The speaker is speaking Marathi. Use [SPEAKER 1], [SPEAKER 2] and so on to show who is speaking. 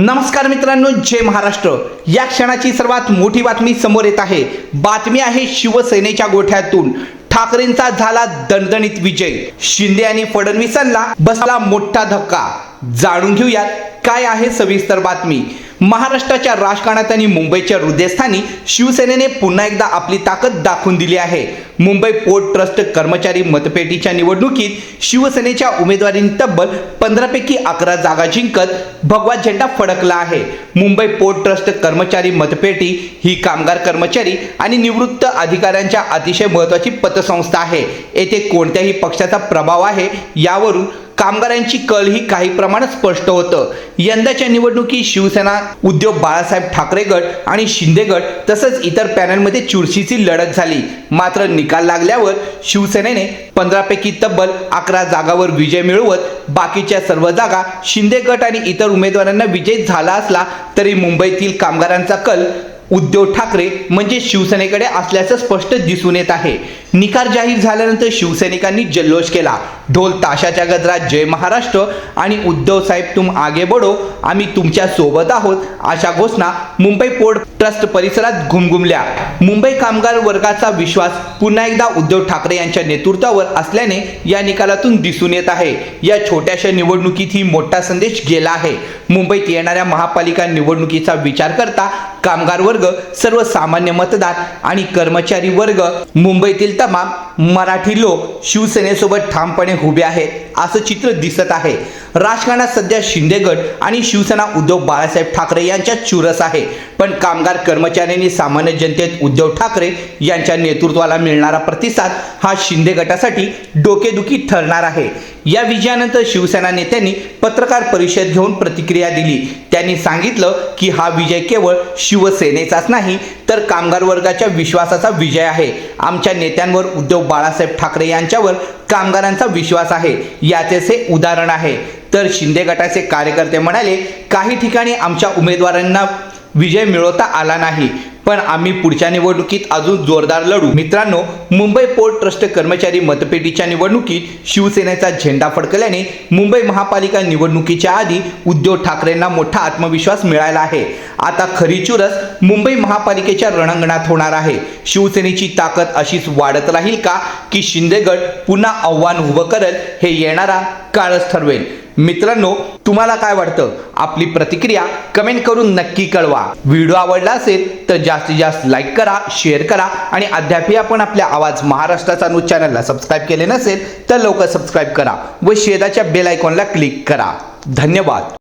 [SPEAKER 1] नमस्कार मित्रांनो जय महाराष्ट्र. या क्षणाची सर्वात मोठी बातमी समोर येत आहे. बातमी आहे शिवसेनेच्या गोठ्यातून. ठाकरेंचा झाला दणदणीत विजय. शिंदे आणि फडणवीसांना बसला मोठा धक्का. जाणून घेऊयात काय आहे सविस्तर बातमी. महाराष्ट्राच्या राजकारणात आणि मुंबईच्या हृदयस्थानी शिवसेनेने पुन्हा एकदा आपली ताकद दाखवून दिली आहे. मुंबई पोर्ट ट्रस्ट कर्मचारी मतपेटीच्या निवडणुकीत शिवसेनेच्या उमेदवारीने तब्बल पंधरापैकी अकरा जागा जिंकत भगवा झेंडा फडकला आहे. मुंबई पोर्ट ट्रस्ट कर्मचारी मतपेटी ही कामगार कर्मचारी आणि निवृत्त अधिकाऱ्यांच्या अतिशय महत्त्वाची पतसंस्था आहे. येथे कोणत्याही पक्षाचा प्रभाव आहे यावरून कामगारांची कल ही काही प्रमाणात स्पष्ट होतं. यंदाच्या निवडणुकीत शिवसेना उद्योग बाळासाहेब ठाकरे गट आणि शिंदे गट तसंच इतर पॅनलमध्ये चुरशीची लढत झाली. मात्र निकाल लागल्यावर शिवसेनेने पंधरापैकी तब्बल अकरा जागावर विजय मिळवत बाकीच्या सर्व जागा शिंदे गट आणि इतर उमेदवारांना विजय झाला असला तरी मुंबईतील कामगारांचा कल उद्धव ठाकरे म्हणजे शिवसेनेकडे असल्याचं स्पष्ट दिसून येत आहे. निकाल जाहीर झाल्यानंतर शिवसैनिकांनी जल्लोष केला. ढोल ताशाच्या गजरात जय महाराष्ट्र आणि उद्धव साहेब तुम आगे बढो आम्ही तुमच्यासोबत आहोत अशा घोषणा मुंबई पोर्ट ट्रस्ट परिसरात घुमघुमल्या. मुंबई कामगार वर्गाचा विश्वास पुन्हा एकदा उद्धव ठाकरे यांच्या नेतृत्वावर असल्याने या निकालातून दिसून येत आहे. या छोट्याशा निवडणुकीत ही मोठा संदेश गेला आहे. मुंबईत येणाऱ्या महापालिका निवडणुकीचा विचार करता कामगार वर्ग सर्वसामान्य मतदार आणि कर्मचारी वर्ग मुंबईतील तमाम मराठी लोक शिवसेनेसोबत ठामपणे उभे आहेत. असं चित्र दिसत आहे. राजकारणात सध्या शिंदे गट आणि शिवसेना उद्धव बाळासाहेब ठाकरे यांच्यात चुरस आहे. पण कामगार कर्मचाऱ्यांनी सामान्य जनतेत उद्धव ठाकरे यांच्या नेतृत्वाला मिळणारा प्रतिसाद हा शिंदे गटासाठी डोकेदुखी ठरणार आहे. या विजयानंतर शिवसेना नेत्यांनी पत्रकार परिषद घेऊन प्रतिक्रिया दिली. त्यांनी सांगितलं की हा विजय केवळ शिवसेनेचाच नाही तर कामगार वर्गाच्या विश्वासाचा विजय आहे. आमच्या नेत्यांवर उद्धव बाळासाहेब ठाकरे यांच्यावर कामगारांचा विश्वास आहे. याचेच उदाहरण आहे. तर शिंदे गटाचे कार्यकर्ते म्हणाले काही ठिकाणी आमच्या उमेदवारांना विजय मिळवता आला नाही. पण आम्ही पुढच्या निवडणुकीत अजून जोरदार लढू. मित्रांनो मुंबई पोर्ट ट्रस्ट कर्मचारी मतपेटीच्या निवडणुकीत शिवसेनेचा झेंडा फडकल्याने मुंबई महापालिका निवडणुकीच्या आधी उद्धव ठाकरेंना मोठा आत्मविश्वास मिळाला आहे. आता खरी चुरस मुंबई महापालिकेच्या रणांगणात होणार आहे. शिवसेनेची ताकद अशीच वाढत राहील का? की शिंदेगड पुन्हा आव्हान उभं करेल हे येणारा काळच ठरवेल. मित्रांनो तुम्हाला काय वाटतं? आपली प्रतिक्रिया कमेंट करून नक्की कळवा. व्हिडिओ आवडला असेल तर जास्तीत जास्त लाईक करा शेअर करा आणि अद्यापही आपण आपल्या आवाज महाराष्ट्राचा न्यूज चॅनलला सबस्क्राईब केले नसेल तर लवकर सबस्क्राईब करा व शेजाच्या बेल आयकॉनला क्लिक करा. धन्यवाद.